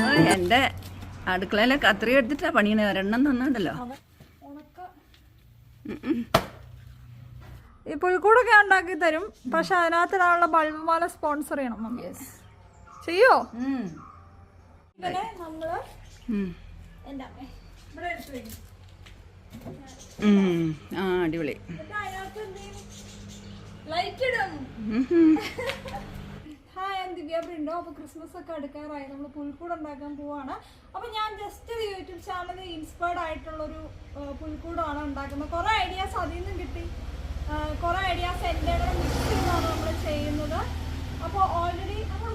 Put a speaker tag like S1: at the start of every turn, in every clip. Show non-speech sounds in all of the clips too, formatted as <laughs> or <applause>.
S1: ആ, എന്റെ അടുക്കളയിലെ കത്രി എടുത്തിട്ടാ പണിയണേ. ഒരെണ്ണം തന്നുണ്ടല്ലോ.
S2: ഈ പുൽക്കൂടൊക്കെ ഉണ്ടാക്കി തരും. പക്ഷെ അതിനകത്തിടാനുള്ള ബൾബ് മാല സ്പോൺസർ ചെയ്യണം മമ്മി. ചെയ്യോ?
S1: ആ അടിപൊളി.
S2: ഹായ് ഞാൻ ദിവ്യ ബ്രിൻഡോ അപ്പോൾ ക്രിസ്മസ് ഒക്കെ അടുക്കാറായി. നമ്മൾ പുൽക്കൂട് ഉണ്ടാക്കാൻ പോവാണ്. അപ്പോൾ ഞാൻ ജസ്റ്റ് ഒരു യൂട്യൂബ് ചാനലിൽ ഇൻസ്പയർഡ് ആയിട്ടുള്ളൊരു ഒരു പുൽക്കൂടാണ് ഉണ്ടാക്കുന്നത്. കുറേ ഐഡിയാസ് അതിൽ നിന്നും കിട്ടി. കുറേ ഐഡിയാസ് എന്റെ മിക്സ് ചെയ്താണ് നമ്മൾ ചെയ്യുന്നത്. അപ്പോൾ ഓൾറെഡി നമ്മൾ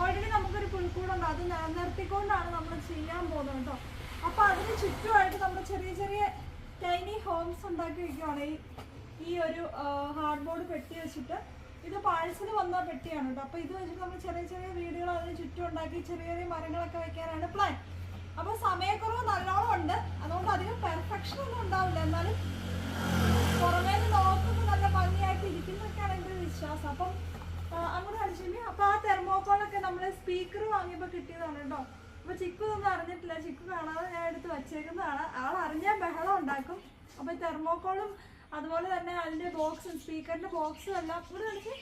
S2: ഓൾറെഡി നമുക്കൊരു പുൽക്കൂടുണ്ട്. അത് നിലനിർത്തിക്കൊണ്ടാണ് നമ്മൾ ചെയ്യാൻ പോകുന്നത് കേട്ടോ. അപ്പോൾ അതിന് ചുറ്റുമായിട്ട് നമ്മൾ ചെറിയ ചെറിയ ടൈനി ഹോംസ് ഉണ്ടാക്കി വെക്കുകയാണ് ഈ ഈ ഒരു ഹാർഡ് ബോർഡ് പെട്ടി വെച്ചിട്ട് ഇത് പാഴ്സൽ വന്ന പെട്ടിയാണ് കേട്ടോ അപ്പോൾ ഇത് വെച്ചിട്ട് നമ്മൾ ചെറിയ ചെറിയ വീടുകൾ അതിന് ചുറ്റും ഉണ്ടാക്കി ചെറിയ ചെറിയ മരങ്ങളൊക്കെ വെക്കാനാണ് പ്ലാൻ അപ്പോൾ സമയക്കുറവ് നല്ലോണം ഉണ്ട്. അതുകൊണ്ട് അധികം പെർഫെക്ഷൻ ഒന്നും ഉണ്ടാവില്ല. എന്നാലും പുറമേ നോക്കുമ്പോൾ നല്ല ഭംഗിയായിട്ട് ഇരിക്കുന്നൊക്കെയാണ് എന്റെ ഒരു വിശ്വാസം. അപ്പം അങ്ങോട്ട് കാണിച്ചില്ലേ അപ്പോൾ ആ തെർമോക്കോളൊക്കെ നമ്മൾ സ്പീക്കർ വാങ്ങിയപ്പോൾ കിട്ടിയതാണ് കേട്ടോ അപ്പോൾ ചിക്കു ഒന്നും അറിഞ്ഞിട്ടില്ല. ചിക്കു കാണാതെ ഞാൻ എടുത്ത് വച്ചേക്കുന്നതാണ്. ആൾ അറിഞ്ഞാൽ ബഹളം ഉണ്ടാക്കും. അപ്പോൾ തെർമോക്കോളും അതുപോലെ തന്നെ അതിന്റെ ബോക്സും സ്പീക്കറിന്റെ ബോക്സും എല്ലാം ഒരു കാണിച്ച്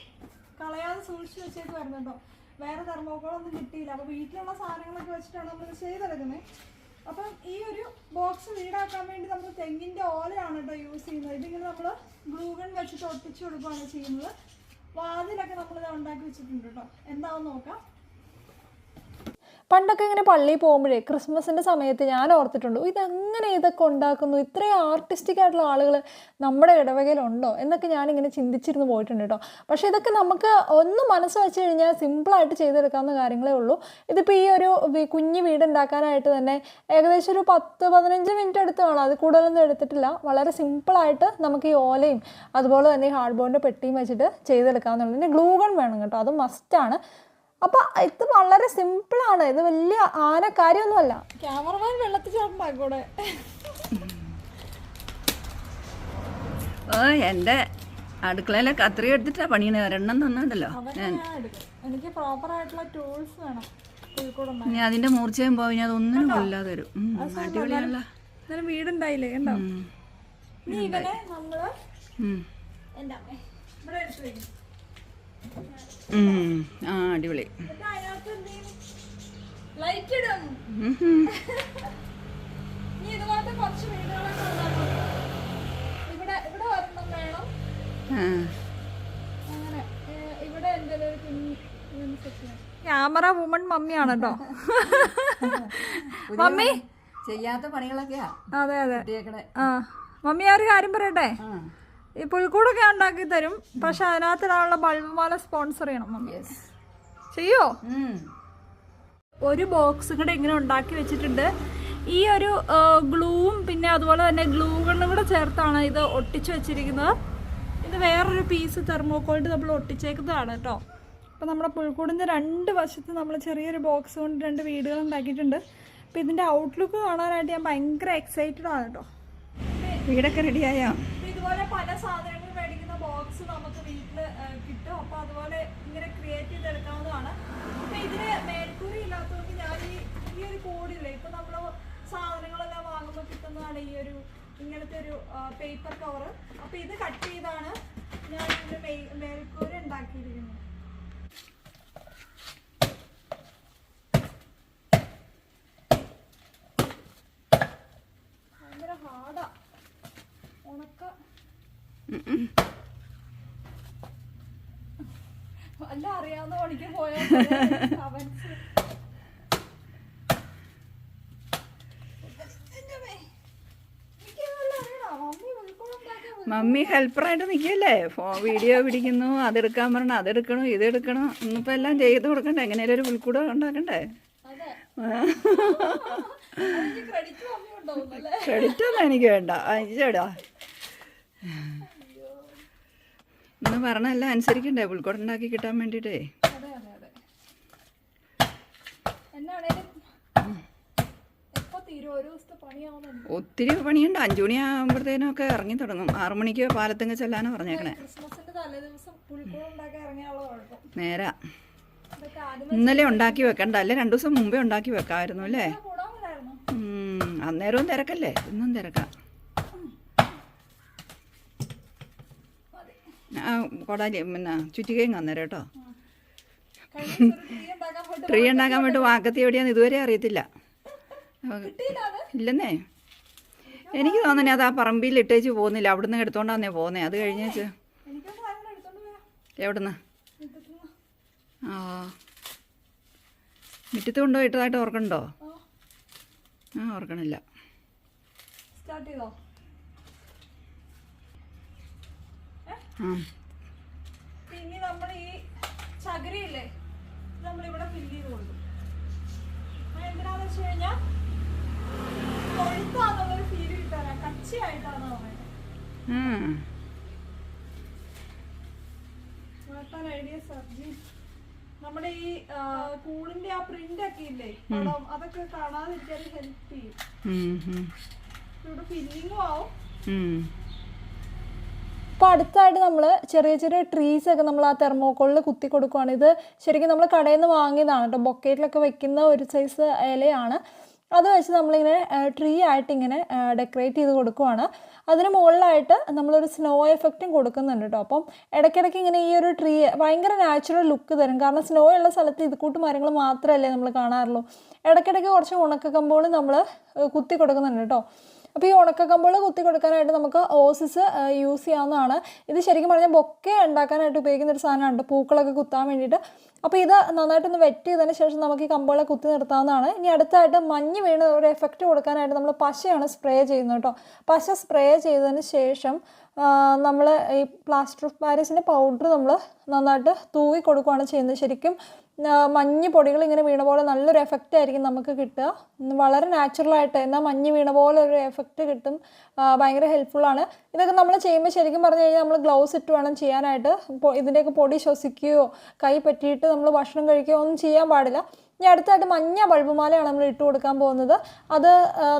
S2: കളയാതെ സൂക്ഷിച്ച് വെച്ചേക്ക് വരുന്നുണ്ടോ. വേറെ തെർമോക്കോളൊന്നും കിട്ടിയില്ല. അപ്പോൾ വീട്ടിലുള്ള സാധനങ്ങളൊക്കെ വെച്ചിട്ടാണ് നമ്മൾ ചെയ്തെടുക്കുന്നത്. അപ്പം ഈ ഒരു ബോക്സ് വീടാക്കാൻ വേണ്ടി നമ്മൾ തെങ്ങിന്റെ ഓലയാണ് കേട്ടോ യൂസ് ചെയ്യുന്നത്. ഇതിങ്ങനെ നമ്മൾ ഗ്ലൂഗൺ വെച്ചിട്ട് ഒട്ടിച്ചു കൊടുക്കുകയാണ് ചെയ്യുന്നത്. വാതിലൊക്കെ നമ്മളിത് ഉണ്ടാക്കി വെച്ചിട്ടുണ്ട് കേട്ടോ എന്താണെന്ന് നോക്കാം. പണ്ടൊക്കെ ഇങ്ങനെ പള്ളിയിൽ പോകുമ്പോഴേ ക്രിസ്മസിന്റെ സമയത്ത് ഞാൻ ഓർത്തിട്ടുണ്ട് "ഓ, ഇതെങ്ങനെ ഇതൊക്കെ ഉണ്ടാക്കുന്നു? ഇത്രയും ആർട്ടിസ്റ്റിക് ആയിട്ടുള്ള ആളുകൾ നമ്മുടെ ഇടവകയിലുണ്ടോ? എന്നൊക്കെ ഞാനിങ്ങനെ ചിന്തിച്ചിരുന്നു പോയിട്ടുണ്ട് കേട്ടോ. പക്ഷേ ഇതൊക്കെ നമുക്ക് ഒന്ന് മനസ്സ് വെച്ച് കഴിഞ്ഞാൽ സിമ്പിളായിട്ട് ചെയ്തെടുക്കാവുന്ന കാര്യങ്ങളേ ഉള്ളൂ. ഇതിപ്പോൾ ഈ ഒരു കുഞ്ഞു വീട് ഉണ്ടാക്കാനായിട്ട് തന്നെ ഏകദേശം ഒരു പത്ത് പതിനഞ്ച് മിനിറ്റ് എടുത്താണ്. അത് കൂടുതലൊന്നും എടുത്തിട്ടില്ല. വളരെ സിമ്പിളായിട്ട് നമുക്ക് ഈ ഓലയും അതുപോലെ തന്നെ ഈ ഹാർഡ് ബോർഡിന്റെ പെട്ടിയും വെച്ചിട്ട് ചെയ്തെടുക്കാവുന്നുള്ളൂ പിന്നെ ഗ്ലൂഗൺ വേണം കേട്ടോ. അത് മസ്റ്റാണ് അപ്പൊ ഇത് വളരെ സിമ്പിൾ ആണ്. ഇത് വലിയ ആന കാര്യമൊന്നുമല്ല. ക്യാമറമാൻ വെള്ളത്തിൽ ചാടണ്ടാ കൂടെ
S1: ഓ എന്റെ അടുക്കളയിലെ കത്രി എടുത്തിട്ടാ പണിയണേ ഒരെണ്ണം തന്നുണ്ടല്ലോ.
S2: എനിക്ക് പ്രോപ്പർ ആയിട്ടുള്ള ടൂൾസ് വേണം
S1: ഇനി അതിന്റെ മൂർച്ചയും പോയി ഞാൻ അതൊന്നിനും കൊല്ലാതെ വരും.
S2: എന്നാലും വീടുണ്ടായില്ലേ? കണ്ടോ? നീ ഇവനെ നമ്മൾ
S1: ഉം.
S2: എന്റെ അമ്മേ. ഇവിടെ.
S1: ആ അടിപൊളി.
S2: ക്യാമറ വുമൺ മമ്മിയാണ് കേട്ടോ മമ്മി?
S1: ചെയ്യാത്ത പണികളൊക്കെയാ.
S2: അതെ അതെ. ആ. മമ്മി ആ ഒരു കാര്യം പറയട്ടെ?
S1: ആ.
S2: ഈ പുൽക്കൂടൊക്കെ ഉണ്ടാക്കി തരും. പക്ഷെ അതിനകത്തിടാനുള്ള ബൾബ് മാല സ്പോൺസർ ചെയ്യണം മമ്മി ചെയ്യോ? ഒരു ബോക്സ് കൂടെ ഇങ്ങനെ ഉണ്ടാക്കി വെച്ചിട്ടുണ്ട്. ഈ ഒരു ഗ്ലൂവും പിന്നെ അതുപോലെ തന്നെ ഗ്ലൂകളും കൂടെ ചേർത്താണ് ഇത് ഒട്ടിച്ചു വെച്ചിരിക്കുന്നത്. ഇത് വേറൊരു പീസ് തെർമോക്കോളിട്ട് നമ്മൾ ഒട്ടിച്ചേക്കുന്നതാണ് കേട്ടോ. അപ്പോൾ നമ്മുടെ പുൽക്കൂടിന്റെ രണ്ട് വശത്ത് നമ്മൾ ചെറിയൊരു ബോക്സ് കൊണ്ട് രണ്ട് വീടുകൾ ഉണ്ടാക്കിയിട്ടുണ്ട്. അപ്പോൾ ഇതിന്റെ ഔട്ട്ലുക്ക് കാണാനായിട്ട് ഞാൻ ഭയങ്കര എക്സൈറ്റഡ് ആണ് കേട്ടോ.
S1: വീടൊക്കെ റെഡിയായോ?
S2: ഇതുപോലെ പല സാധനങ്ങൾ മേടിക്കുന്ന ബോക്സ് നമുക്ക് വീട്ടിൽ കിട്ടും. അപ്പൊ അതുപോലെ ഇങ്ങനെ ക്രിയേറ്റ് ചെയ്തെടുക്കാവുന്നതാണ്. അപ്പൊ ഇതിന് മേൽക്കൂരി ഇല്ലാത്തവർക്ക് ഞാൻ ഈ ഒരു കോഡില്ലേ ഇപ്പൊ നമ്മൾ സാധനങ്ങളെല്ലാം വാങ്ങുമ്പോൾ കിട്ടുന്നതാണ് ഈ ഒരു ഇങ്ങനത്തെ ഒരു പേപ്പർ കവർ അപ്പൊ ഇത് കട്ട് ചെയ്താണ് ഞാൻ ഇതിന്റെ മേൽക്കൂര ഉണ്ടാക്കിയിരിക്കുന്നത് ഭയങ്കര ഹാർഡാ ഉണക്ക
S1: ഉം, ഉം.
S2: അല്ല അറിയാവുന്ന പണിക്ക് പോയാൽ അവൻസ്.
S1: മമ്മി ഹെൽപ്പറായിട്ട് നിൽക്കല്ലേ ഫോ വീഡിയോ പിടിക്കുന്നു അതെടുക്കാൻ പറഞ്ഞു അതെടുക്കണം ഇതെടുക്കണം. ഇന്നിപ്പോൾ എല്ലാം ചെയ്ത് കൊടുക്കണ്ടേ? എങ്ങനെയാലും ഒരു പുൽക്കൂട ഉണ്ടാക്കണ്ടേ? <laughs>
S2: ക്രെഡിറ്റ്
S1: ഒന്നും എനിക്ക് വേണ്ട. അയച്ചേടാ ഇന്ന് പറഞ്ഞല്ല അനുസരിക്കണ്ടേ? പുൽക്കൂട ഉണ്ടാക്കി കിട്ടാൻ വേണ്ടിയിട്ടേ.
S2: പണിയാവുന്നുണ്ട്
S1: ഒത്തിരി പണിയുണ്ട്. അഞ്ചു മണിയാകുമ്പോഴത്തേനും ഒക്കെ ഇറങ്ങി തുടങ്ങും. ആറു മണിക്ക് പാലത്തുങ്ക ചെല്ലാനാ പറഞ്ഞേക്കണേ. നേരാ. ഇന്നലെ ഉണ്ടാക്കി വെക്കണ്ട. അല്ലേ? രണ്ടു ദിവസം മുമ്പേ ഉണ്ടാക്കി വെക്കാമായിരുന്നു അല്ലേ? അന്നേരവും തിരക്കല്ലേ? ഇന്നും തിരക്കാം. ആ കൊടാലി പിന്നെ ചുറ്റികയും അന്നേരം കേട്ടോ. ട്രീ ഉണ്ടാക്കാൻ വേണ്ടി വാക്കത്തി എവിടെയാന്ന് ഇതുവരെ അറിയത്തില്ല. ഇല്ലെന്നേ. എനിക്ക് തോന്നുന്നേ അത് ആ പറമ്പിൽ ഇട്ടേച്ച് പോകുന്നില്ല. അവിടുന്ന് എടുത്തോണ്ടാന്നേ പോകുന്നേ. അത് കഴിഞ്ഞേച്ച് എവിടുന്ന്. ആ. മുറ്റത്ത് കൊണ്ടുപോയി ഇട്ടതായിട്ട് ഓർക്കണ്ടോ?
S2: ആ.
S1: ആ ഓർക്കണില്ല.
S2: സ്റ്റാർട്ട് ചെയ്തോ
S1: ആ
S2: പിന്നെ നമ്മൾ ഈ ചകിരിയില്ലേ നമ്മൾ നമ്മളിവിടെ ഫില്ല് ചെയ്ത് അത് എന്തിനാന്ന് വെച്ച് കഴിഞ്ഞാൽ കൊഴുത്താന്നുള്ളൊരു ഫീൽ കിട്ടാനാ കച്ചിയായിട്ടാണ് പറയുന്നത് നമ്മുടെ ഈ കൂളിന്റെ ആ പ്രിന്റ് ഒക്കെ ഇല്ലേ പടം അതൊക്കെ കാണാതിരിക്കാൻ ഹെൽപ്പ് ചെയ്യും. ഇവിടെ ഫില്ലിങ്ങും ആവും. അപ്പോൾ അടുത്തായിട്ട് നമ്മൾ ചെറിയ ചെറിയ ട്രീസ് ഒക്കെ നമ്മൾ ആ തെർമോക്കോളിൽ കുത്തി കൊടുക്കുവാണ്. ഇത് ശരിക്കും നമ്മൾ കടയിൽ നിന്ന് വാങ്ങിയതാണ് കേട്ടോ. ബൊക്കേറ്റിലൊക്കെ വെക്കുന്ന ഒരു സൈസ് ഇലയാണ്. അത് വെച്ച് നമ്മളിങ്ങനെ ട്രീ ആയിട്ട് ഇങ്ങനെ ഡെക്കറേറ്റ് ചെയ്ത് കൊടുക്കുവാണ്. അതിന് മുകളിലായിട്ട് നമ്മളൊരു സ്നോ എഫക്റ്റും കൊടുക്കുന്നുണ്ട് കേട്ടോ. അപ്പം ഇടയ്ക്കിടയ്ക്ക് ഇങ്ങനെ ഈ ഒരു ട്രീ ഭയങ്കര നാച്ചുറൽ ലുക്ക് തരും. കാരണം സ്നോ ഉള്ള സ്ഥലത്ത് ഇത് കൂട്ട് മരങ്ങൾ മാത്രമല്ലേ നമ്മൾ കാണാറുള്ളൂ. ഇടയ്ക്കിടയ്ക്ക് കുറച്ച് ഉണക്ക കമ്പോൾ നമ്മൾ കുത്തി കൊടുക്കുന്നുണ്ട് കേട്ടോ. അപ്പോൾ ഈ ഉണക്ക കമ്പുകൾ കുത്തി കൊടുക്കാനായിട്ട് നമുക്ക് ഓസിസ് യൂസ് ചെയ്യാവുന്നതാണ്. ഇത് ശരിക്കും പറഞ്ഞാൽ ബൊക്കെ ഉണ്ടാക്കാനായിട്ട് ഉപയോഗിക്കുന്ന ഒരു സാധനമാണ്. പൂക്കളൊക്കെ കുത്താൻ വേണ്ടിയിട്ട് അപ്പോൾ ഇത് നന്നായിട്ടൊന്ന് വെറ്റ് ചെയ്തതിന് ശേഷം നമുക്ക് ഈ കമ്പോളെ കുത്തി നിർത്താവുന്നതാണ്. ഇനി അടുത്തായിട്ട് മഞ്ഞ് വീണ് ഒരു എഫക്റ്റ് കൊടുക്കാനായിട്ട് നമ്മൾ പശയാണ് സ്പ്രേ ചെയ്യുന്നത് കേട്ടോ. പശ സ്പ്രേ ചെയ്തതിന് ശേഷം നമ്മൾ ഈ പ്ലാസ്റ്റർ ഓഫ് പാരീസിന്റെ പൗഡർ നമ്മൾ നന്നായിട്ട് തൂവി കൊടുക്കുകയാണ് ചെയ്യുന്നത്. ശരിക്കും മഞ്ഞ് പൊടികൾ ഇങ്ങനെ വീണ പോലെ നല്ലൊരു എഫക്റ്റ് ആയിരിക്കും നമുക്ക് കിട്ടുക. വളരെ നാച്ചുറലായിട്ട് എന്നാൽ മഞ്ഞ് വീണ പോലെ ഒരു എഫക്റ്റ് കിട്ടും ഭയങ്കര ഹെൽപ്ഫുള്ളാണ് ഇതൊക്കെ നമ്മൾ ചെയ്യുമ്പോൾ ശരിക്കും പറഞ്ഞു കഴിഞ്ഞാൽ നമ്മൾ ഗ്ലൗസ് ഇട്ട് വേണം ചെയ്യാനായിട്ട്. ഇതിന്റെയൊക്കെ പൊടി ശ്വസിക്കുകയോ കൈ പറ്റിയിട്ട് നമ്മൾ ഭക്ഷണം കഴിക്കുകയോ ഒന്നും ചെയ്യാൻ പാടില്ല. ഇനി അടുത്തായിട്ട് മഞ്ഞ ബൾബുമാലയാണ് നമ്മൾ ഇട്ട് കൊടുക്കാൻ പോകുന്നത്. അത്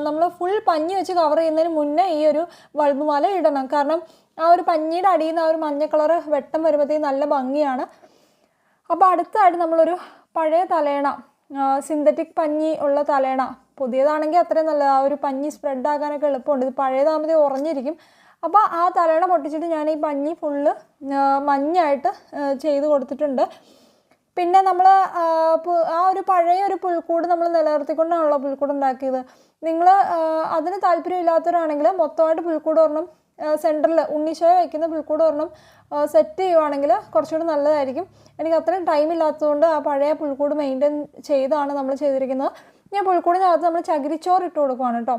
S2: നമ്മൾ ഫുൾ പഞ്ഞി വെച്ച് കവർ ചെയ്യുന്നതിന് മുന്നേ ഈ ഒരു ബൾബുമാല ഇടണം. കാരണം ആ ഒരു പഞ്ഞിയുടെ അടിയിൽ നിന്ന് ആ ഒരു മഞ്ഞ കളറ് വെട്ടം വരുമ്പോഴത്തേക്കും നല്ല ഭംഗിയാണ്. അപ്പോൾ അടുത്തായിട്ട് നമ്മളൊരു പഴയ തലേണ സിന്തറ്റിക് പഞ്ഞി ഉള്ള തലേണ. പുതിയതാണെങ്കിൽ അത്രയും നല്ലത്. ആ ഒരു പഞ്ഞി സ്പ്രെഡ് ആകാനൊക്കെ എളുപ്പമുണ്ട്. ഇത് പഴയതാകുമ്പോൾ ഉറഞ്ഞിരിക്കും. അപ്പോൾ ആ തലേണ പൊട്ടിച്ചിട്ട് ഞാൻ ഈ പഞ്ഞി ഫുള്ള് മഞ്ഞായിട്ട് ചെയ്ത് കൊടുത്തിട്ടുണ്ട്. പിന്നെ നമ്മൾ ആ ഒരു പഴയ ഒരു പുൽക്കൂട് നമ്മൾ നിലനിർത്തിക്കൊണ്ടാണല്ലോ പുൽക്കൂട് ഉണ്ടാക്കിയത്. നിങ്ങൾ അതിന് താല്പര്യമില്ലാത്തവരാണെങ്കിൽ മൊത്തമായിട്ട് പുൽക്കൂട് ഒരെണ്ണം സെന്ററിൽ ഉണ്ണിശോയ വയ്ക്കുന്ന പുൽക്കൂട് ഒരെണ്ണം സെറ്റ് ചെയ്യുവാണെങ്കിൽ കുറച്ചുകൂടി നല്ലതായിരിക്കും. എനിക്ക് അത്രയും ടൈം ഇല്ലാത്തതുകൊണ്ട് ആ പഴയ പുൽക്കൂട് മെയിന്റെയിൻ ചെയ്താണ് നമ്മൾ ചെയ്തിരിക്കുന്നത്. ഞാൻ പുൽക്കൂടിനകത്ത് നമ്മൾ ചകിരിച്ചോറ് ഇട്ട് കൊടുക്കുവാണ് കേട്ടോ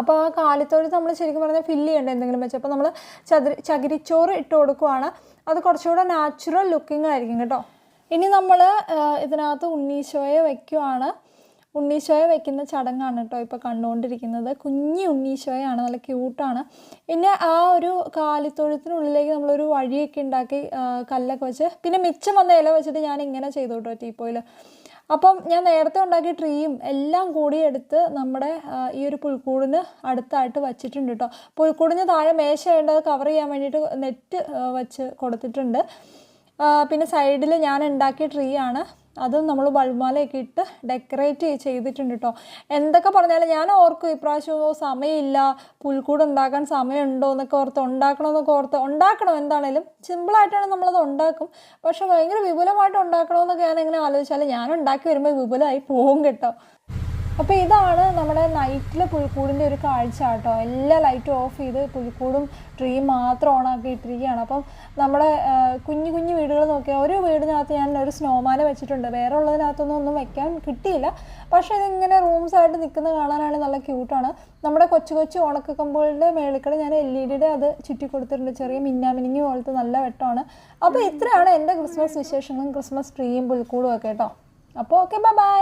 S2: അപ്പോൾ ആ കാലിത്തൊഴുത്ത് നമ്മൾ ശരിക്കും പറഞ്ഞാൽ ഫില്ല് ചെയ്യേണ്ട എന്തെങ്കിലും വെച്ച്. അപ്പോൾ നമ്മൾ ചതിരി ചകിരിച്ചോറ് ഇട്ട് കൊടുക്കുവാണ്. അത് കുറച്ചുകൂടെ നാച്ചുറൽ ലുക്കിംഗ് ആയിരിക്കും കേട്ടോ. ഇനി നമ്മൾ ഇതിനകത്ത് ഉണ്ണീശോയെ വയ്ക്കുവാണ് ഉണ്ണീശോയെ വെക്കുന്ന ചടങ്ങാണ് കേട്ടോ ഇപ്പോൾ കണ്ടുകൊണ്ടിരിക്കുന്നത്. കുഞ്ഞി ഉണ്ണീശോയാണ് നല്ല ക്യൂട്ടാണ്. പിന്നെ ആ ഒരു കാലിത്തൊഴുത്തിനുള്ളിലേക്ക് നമ്മളൊരു വഴിയൊക്കെ ഉണ്ടാക്കി കല്ലൊക്കെ വെച്ച് പിന്നെ മിച്ചം വന്ന ഇല വെച്ചിട്ട് ഞാൻ ഇങ്ങനെ ചെയ്തു കേട്ടോ ടീപ്പോയിൽ അപ്പം ഞാൻ നേരത്തെ ഉണ്ടാക്കിയ ട്രീയും എല്ലാം കൂടി എടുത്ത് നമ്മുടെ ഈ ഒരു പുൽക്കൂടിന് അടുത്തായിട്ട് വച്ചിട്ടുണ്ട് കേട്ടോ. പുൽക്കൂടിന് താഴെ മേശ വേണ്ടത് കവർ ചെയ്യാൻ വേണ്ടിയിട്ട് നെറ്റ് വച്ച് കൊടുത്തിട്ടുണ്ട്. പിന്നെ സൈഡിൽ ഞാൻ ഉണ്ടാക്കിയ ട്രീ ആണ്. അതും നമ്മൾ ബൾബാലയൊക്കെ ഇട്ട് ഡെക്കറേറ്റ് ചെയ്തിട്ടുണ്ട് കേട്ടോ എന്തൊക്കെ പറഞ്ഞാലും ഞാൻ ഓർക്കും ഇപ്രാവശ്യം സമയമില്ല. പുൽക്കൂട് ഉണ്ടാക്കാൻ സമയമുണ്ടോ എന്നൊക്കെ ഓർത്ത് ഉണ്ടാക്കണമെന്നൊക്കെ ഓർത്ത് ഉണ്ടാക്കണം എന്താണേലും. സിമ്പിളായിട്ടാണ് നമ്മളത് ഉണ്ടാക്കും. പക്ഷെ ഭയങ്കര വിപുലമായിട്ട് ഉണ്ടാക്കണമെന്നൊക്കെ ഞാൻ ഇങ്ങനെ ആലോചിച്ചാൽ ഞാൻ ഉണ്ടാക്കി വരുമ്പോൾ വിപുലമായി പോകും കേട്ടോ. അപ്പോൾ ഇതാണ് നമ്മുടെ നൈറ്റിലെ പുൽക്കൂടിന്റെ ഒരു കാഴ്ച കേട്ടോ. എല്ലാ ലൈറ്റും ഓഫ് ചെയ്ത് പുൽക്കൂടും ട്രീയും മാത്രം ഓണാക്കി ഇട്ടിരിക്കുകയാണ്. അപ്പം നമ്മുടെ കുഞ്ഞു കുഞ്ഞു വീടുകൾ നോക്കിയാൽ ഒരു വീടിനകത്ത് ഞാൻ ഒരു സ്നോമാനെ വെച്ചിട്ടുണ്ട്. വേറെ ഉള്ളതിനകത്തൊന്നും ഒന്നും വെക്കാൻ കിട്ടിയില്ല. പക്ഷേ ഇതിങ്ങനെ റൂംസ് ആയിട്ട് നിൽക്കുന്ന കാണാനാണ് നല്ല ക്യൂട്ടാണ് നമ്മുടെ കൊച്ചു കൊച്ചു ഉണക്കക്കമ്പുകളുടെ മേളിക്കട ഞാൻ എൽ ഇ ഡിയുടെ അത് ചുറ്റി കൊടുത്തിട്ടുണ്ട്. ചെറിയ മിന്നാമിനിങ്ങി പോലത്തെ നല്ല വെട്ടമാണ് അപ്പോൾ ഇത്രയാണ് എന്റെ ക്രിസ്മസ് വിശേഷങ്ങളും ക്രിസ്മസ് ട്രീയും പുൽക്കൂടും ഒക്കെ കേട്ടോ. അപ്പോൾ ഓക്കെ ബൈ ബൈ